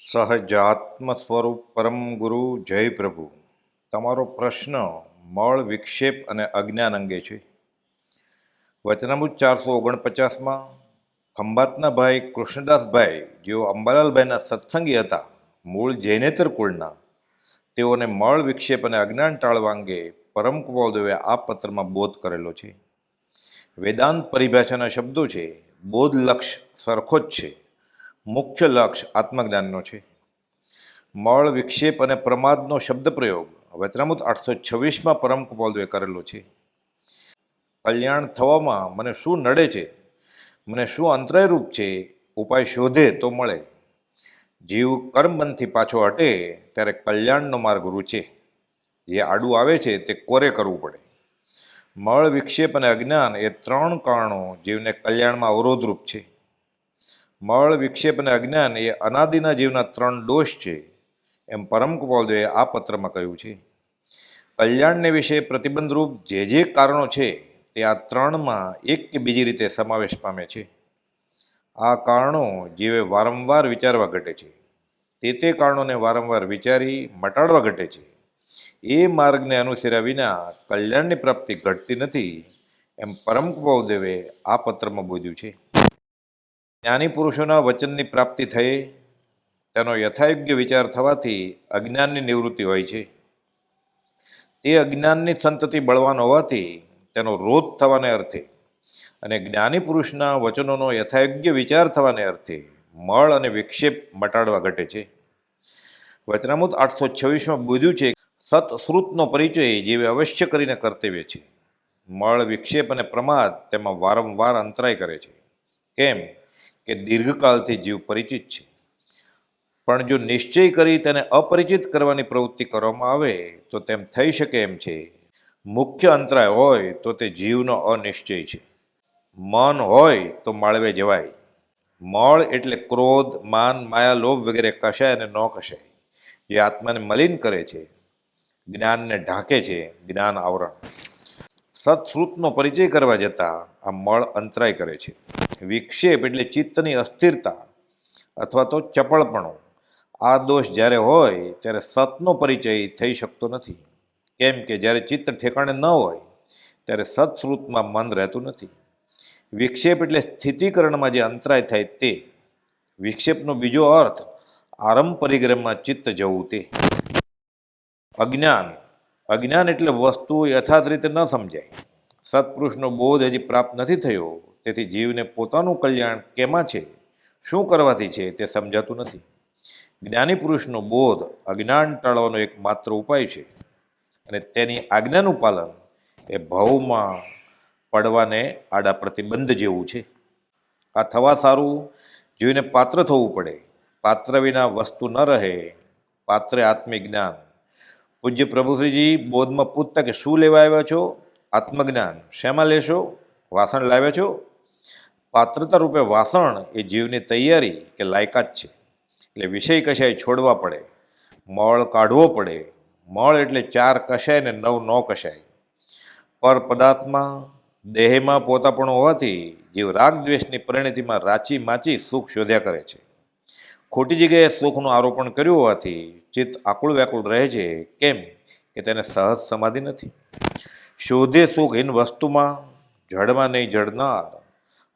સહજાત્મ સ્વરૂપ પરમ ગુરુ જય પ્રભુ. તમારો પ્રશ્ન મળ, વિક્ષેપ અને અજ્ઞાન અંગે છે. વચનામૃત ચારસો ઓગણપચાસમાં, ખંભાતના ભાઈ કૃષ્ણદાસભાઈ જેઓ અંબાલાલભાઈના સત્સંગી હતા, મૂળ જૈનેતર કુળના, તેઓને મળ, વિક્ષેપ અને અજ્ઞાન ટાળવા અંગે પરમ કુમાવદેવે આ પત્રમાં બોધ કરેલો છે. વેદાંત પરિભાષાના શબ્દો છે, બોધ લક્ષ્ય સરખો જ છે. મુખ્ય લક્ષ્ય આત્મજ્ઞાનનો છે. મળ વિક્ષેપ અને પ્રમાદનો શબ્દ પ્રયોગ વચનામૃત આઠસો છવ્વીસમાં પરમ કુપાલદેવે કરેલો છે. કલ્યાણ થવામાં મને શું નડે છે? મને શું અંતરાયરૂપ છે? ઉપાય શોધે તો મળે. જીવ કર્મબંધથી પાછો હટે ત્યારે કલ્યાણનો માર્ગ રૂચે. જે આડું આવે છે તે કોરે કરવું પડે. મળ વિક્ષેપ અને અજ્ઞાન એ ત્રણ કારણો જીવને કલ્યાણમાં અવરોધરૂપ છે. મળ વિક્ષેપ અને અજ્ઞાન એ અનાદિના જીવના ત્રણ દોષ છે. એમ પરમ કુપાલદેવે આ પત્રમાં કહ્યું છે. કલ્યાણને વિશે પ્રતિબંધરૂપ જે જે કારણો છે, તે આ ત્રણમાં એક કે બીજી રીતે સમાવેશ પામે છે. આ કારણો જીવે વારંવાર વિચારવા ઘટે છે. તે તે કારણોને વારંવાર વિચારી મટાડવા ઘટે છે. એ માર્ગને અનુસર્યા વિના કલ્યાણની પ્રાપ્તિ ઘટતી નથી, એમ પરમ કુપાવદેવે આ પત્રમાં બોધ્યું છે. જ્ઞાની પુરુષોના વચનની પ્રાપ્તિ થઈ, તેનો યથાયોગ્ય વિચાર થવાથી અજ્ઞાનની નિવૃત્તિ હોય છે. તે અજ્ઞાનની સંતતિ બળવાન હોવાથી તેનો રોધ થવાને અર્થે અને જ્ઞાની પુરુષના વચનોનો યથાયોગ્ય વિચાર થવાને અર્થે મળ અને વિક્ષેપ મટાડવા ઘટે છે. વચનામૃત આઠસો છવ્વીસમાં બોધ્યું છે સતશ્રુતનો પરિચય જેવી અવશ્ય કરીને કર્તવ્ય છે. મળ, વિક્ષેપ અને પ્રમાદ તેમાં વારંવાર અંતરાય કરે છે. કેમ? કે દીર્ઘકાળથી જીવ પરિચિત છે. પણ જો નિશ્ચય કરી તેને અપરિચિત કરવાની પ્રવૃત્તિ કરવામાં આવે, તો તેમ થઈ શકે એમ છે. મુખ્ય અંતરાય હોય, તો તે જીવનો અનિશ્ચય છે. મન હોય, તો માળવે જવાય. મળ એટલે ક્રોધ, માન, માયા, લોભ વગેરે કશાય અને ન કશાય. જે આત્માને મલિન કરે છે. જ્ઞાનને ઢાંકે છે. જ્ઞાન આવરણ. સત્શ્રુતનો પરિચય કરવા જતાં આ મળ અંતરાય કરે છે. વિક્ષેપ એટલે ચિત્તની અસ્થિરતા અથવા તો ચપળપણો. આ દોષ જ્યારે હોય, ત્યારે સતનો પરિચય થઈ શકતો નથી. કેમ કે જ્યારે ચિત્ત ઠેકાણે ન હોય, ત્યારે સત્શ્રુતમાં મન રહેતું નથી. વિક્ષેપ એટલે સ્થિતિકરણમાં જે અંતરાય થાય તે. વિક્ષેપનો બીજો અર્થ આરંભ પરિગ્રહમાં ચિત્ત જવું તે. અજ્ઞાન અજ્ઞાન એટલે વસ્તુ યથાર્થ રીતે ન સમજાય. સત્પુરુષનો બોધ હજી પ્રાપ્ત નથી થયો, તેથી જીવને પોતાનું કલ્યાણ કેમાં છે? શું કરવાથી છે તે સમજાતું નથી. જ્ઞાની પુરુષનો બોધ અજ્ઞાન ટાળવાનો એક માત્ર ઉપાય છે. અને તેની આજ્ઞાનું પાલન એ ભાવમાં પડવાને આડા પ્રતિબંધ જેવું છે. આ થવા સારું, જીવને પાત્ર થવું પડે. પાત્ર વિના વસ્તુ ન રહે. પાત્રે આત્મિક જ્ઞાન. પૂજ્ય પ્રભુશ્રીજી, બોધમાં પૂછતા કે શું લેવા આવ્યા છો? આત્મજ્ઞાન શેમાં લેશો? વાસણ લાવ્યા છો? પાત્રતા રૂપે વાસણ એ જીવની તૈયારી કે લાયકાત છે. એટલે વિષય કશાય છોડવા પડે, મળ કાઢવો પડે. મળ એટલે ચાર કશાય ને નવ ન કશાય. પર પદાર્થમાં, દેહમાં પોતાપણું હોવાથી જીવ રાગ દ્વેષની પરિણતિમાં રાચી માચી સુખ શોધ્યા કરે છે. ખોટી જગ્યાએ સુખનું આરોપણ કર્યું હોવાથી ચિત્ત આકુળ વ્યાકુળ રહે છે. કેમ કે તેને સહજ સમાધિ નથી? શોધે સુખ હિન વસ્તુમાં, જડમાં નહીં જડનાર.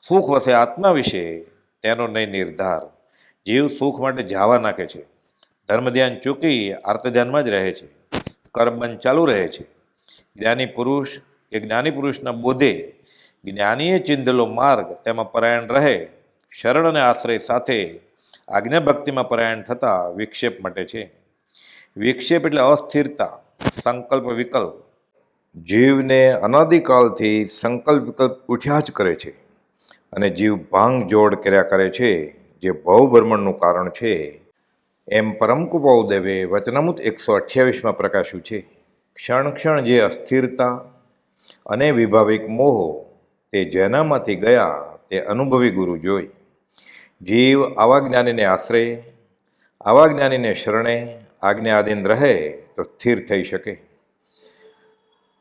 સુખ વસે આત્મા વિશે, તેનો નહીં નિર્ધાર. જીવ સુખ માટે જાવા નાખે છે. ધર્મ ધ્યાન ચૂકી આર્ત ધ્યાનમાં જ રહે છે. કર્મબંધ ચાલુ રહે છે. જ્ઞાની પુરુષ કે જ્ઞાની પુરુષના બોધે જ્ઞાનીએ ચિંધેલો માર્ગ, તેમાં પરાયણ રહે. શરણ અને આશ્રય સાથે આજ્ઞા ભક્તિમાં પરાયણ થતા વિક્ષેપ મટે છે. વિક્ષેપ એટલે અસ્થિરતા, સંકલ્પ વિકલ્પ. જીવને અનાદિકાલથી સંકલ્પ વિકલ્પ ઉઠ્યા જ કરે છે. અને જીવ ભાંગ જોડ કર્યા કરે છે, જે ભવભ્રમણનું કારણ છે. એમ પરમ કુપાઉદેવે વચનામૃત એકસો અઠ્યાવીસમાં પ્રકાશ્યું છે. ક્ષણ ક્ષણ જે અસ્થિરતા અને વિભાવિક મોહ તે જેનામાંથી ગયા તે અનુભવી ગુરુ જોઈ. જીવ આવા જ્ઞાનીને આશ્રય આવા જ્ઞાનીને શરણે આજ્ઞાધીન રહે તો સ્થિર થઈ શકે.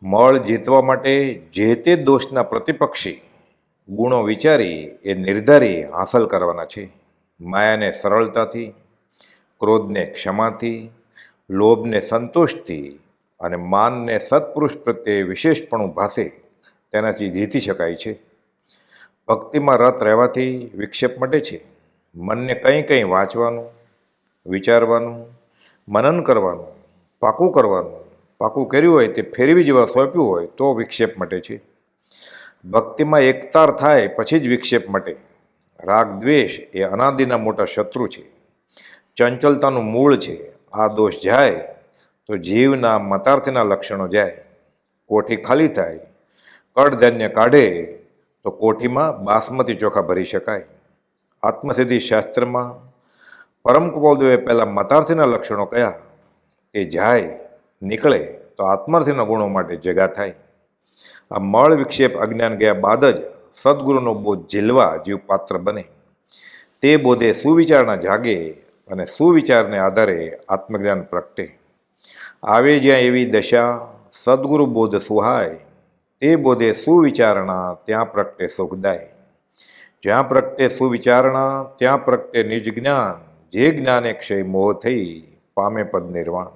મળ જીતવા માટે જે તે દોષના પ્રતિપક્ષી, ગુણો વિચારી એ નિર્ધારી હાંસલ કરવાના છે. માયાને સરળતાથી, ક્રોધને ક્ષમાથી, લોભને સંતોષથી અને માનને સત્પુરુષ પ્રત્યે વિશેષપણું ભાસે તેનાથી જીતી શકાય છે. ભક્તિમાં રત રહેવાથી વિક્ષેપ મટે છે. મનને કંઈ કંઈ વાંચવાનું, વિચારવાનું, મનન કરવાનું, પાકું કરવાનું, પાકું કર્યું હોય તે ફેરવી જેવા સોંપ્યું હોય તો વિક્ષેપ મટે છે. ભક્તિમાં એકતાર થાય પછી જ વિક્ષેપ મટે. રાગ દ્વેષ એ અનાદિના મોટા શત્રુ છે. ચંચલતાનું મૂળ છે. આ દોષ જાય તો જીવના મતાર્થના લક્ષણો જાય. કોઠી ખાલી થાય કડધાન્ય કાઢે તો કોઠીમાં બાસમતી ચોખા ભરી શકાય. આત્મસિદ્ધિ શાસ્ત્રમાં પરમ કુપાલદેવે પહેલાં મતાર્થીના લક્ષણો કયા? તે જાય, નીકળે તો આત્માર્થીના ગુણો માટે જગા થાય. આ મળ વિક્ષેપ અજ્ઞાન ગયા બાદ જ સદગુરુનો બોધ ઝીલવા જીવ પાત્ર બને. તે બોધે સુવિચારણા જાગે અને સુવિચારને આધારે આત્મજ્ઞાન પ્રગટે. આવે જ્યાં એવી દશા, સદગુરુ બોધ સુહાય, તે બોધે સુવિચારણા ત્યાં પ્રગટે સુખદાય. જ્યાં પ્રગટે સુવિચારણા, ત્યાં પ્રગટે નિજ જ્ઞાન જે જ્ઞાને ક્ષય મોહ થઈ પામે પદ નિર્વાણ.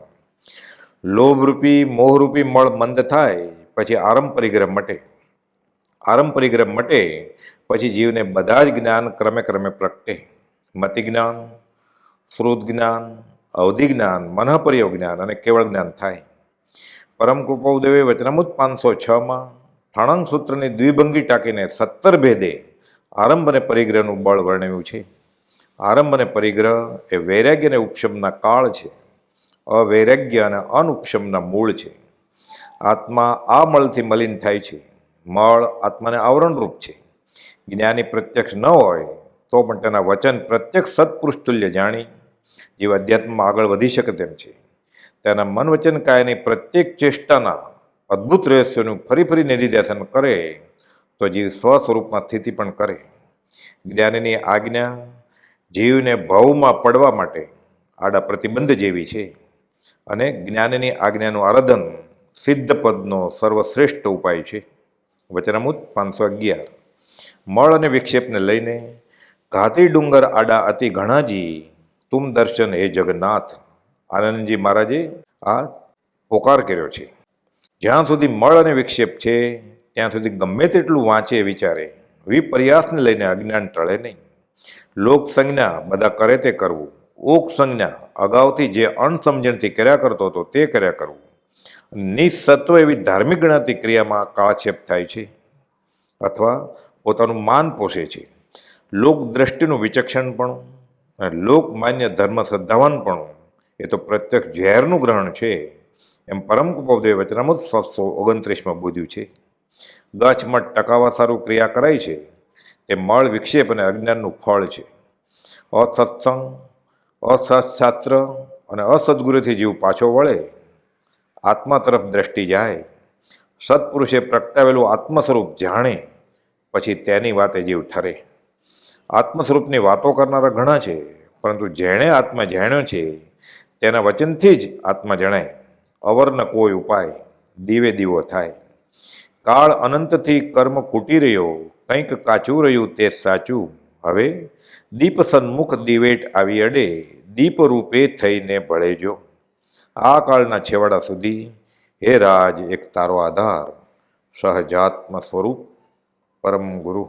લોભરૂપી, મોહરૂપી મળ મંદ થાય, પછી આરંભ પરિગ્રહ મટે. આરંભ પરિગ્રહ મટે, પછી જીવને બધા જ જ્ઞાન ક્રમે ક્રમે પ્રગટે. મતિ જ્ઞાન શ્રુત જ્ઞાન અવધિ જ્ઞાન મનઃપર્યો જ્ઞાન અને કેવળ જ્ઞાન થાય. પરમ કૃપાદેવે વચનામૃત પાંચસો છમાં ઠાણંગ સૂત્રની દ્વિભંગી ટાંકીને સત્તર ભેદે આરંભ અને પરિગ્રહનું બળ વર્ણવ્યું છે. આરંભ અને પરિગ્રહ એ વૈરાગ્ય અને ઉપશમના કાળ છે. અવૈરાગ્ય અને અનુપશમના મૂળ છે. આત્મા આ મળથી મલિન થાય છે. મળ આત્માને આવરણરૂપ છે. જ્ઞાની પ્રત્યક્ષ ન હોય તો પણ તેના વચન પ્રત્યક્ષ સત્પુરુષ જાણી. જીવ અધ્યાત્મમાં આગળ વધી શકે તેમ છે. તેના મન વચન કાયની પ્રત્યેક ચેષ્ટાના અદ્ભુત રહસ્યોનું ફરી ફરી નિધિધ્યાસન કરે. તો જીવ સ્વ સ્વરૂપમાં સ્થિતિ પણ કરે. જ્ઞાનની આજ્ઞા જીવને ભાવમાં પડવા માટે આડા પ્રતિબંધ જેવી છે. અને જ્ઞાનની આજ્ઞાનું આરાધન સિદ્ધ પદનો સર્વશ્રેષ્ઠ ઉપાય છે. વચનામૂત પાંચસો અગિયાર. મળ અને વિક્ષેપને લઈને ઘાતી ડુંગર આડા અતિ ઘણાજી, તુમ દર્શન હે જગન્નાથ. આનંદજી મહારાજે આ પોકાર કર્યો છે. જ્યાં સુધી મળ અને વિક્ષેપ છે ત્યાં સુધી ગમે તેટલું વાંચે વિચારે. વિપર્યાસને લઈને અજ્ઞાન ટળે નહીં. લોક સંજ્ઞા બધા કરે તે કરવું. ઓક સંજ્ઞા અગાઉથી જે અણસમજણથી કર્યા કરતો હતો તે કર્યા કરવું. નિસત્વ એવી ધાર્મિક ગણાતી ક્રિયામાં કાળક્ષેપ થાય છે અથવા પોતાનું માન પોષે છે. લોક દ્રષ્ટિનું વિચક્ષણપણું અને લોકમાન્ય ધર્મ શ્રદ્ધાવાનપણું એ તો પ્રત્યક્ષ ઝેરનું ગ્રહણ છે. એમ પરમ કુપદેવ વચનામૃત સાતસો ઓગણત્રીસમાં બોધ્યું છે. ગાછમાં ટકાવા સારું ક્રિયા કરાય છે. તે મળ વિક્ષેપ અને અજ્ઞાનનું ફળ છે. અસત્સંગ, અસત્શાસ્ત્ર અને અસદગુરુથી જીવ પાછો વળે. આત્મા તરફ દ્રષ્ટિ જાય. સત્પુરુષે પ્રગટાવેલું આત્મ સ્વરૂપ જાણે, પછી તેની વાતે જીવ ઠરે. આત્મ સ્વરૂપની વાતો કરનારા ઘણા છે, પરંતુ જેણે આત્મા જાણ્યો છે, તેના વચનથી જ આત્મા જણાય. અવરન કોઈ ઉપાય, દીવે દીવો થાય. કાળ અનંતથી કર્મ કૂટી રહ્યો, કંઈક કાચું રહ્યું તે સાચું. હવે દીપ સન્મુખ દિવેટ આવી અડે, દીપ રૂપે થઈને ભળેજો આ કાળના છેવાડા સુધી, હે રાજ, એક તારો આધાર, સહજાત્મ સ્વરૂપ, પરમ ગુરુ.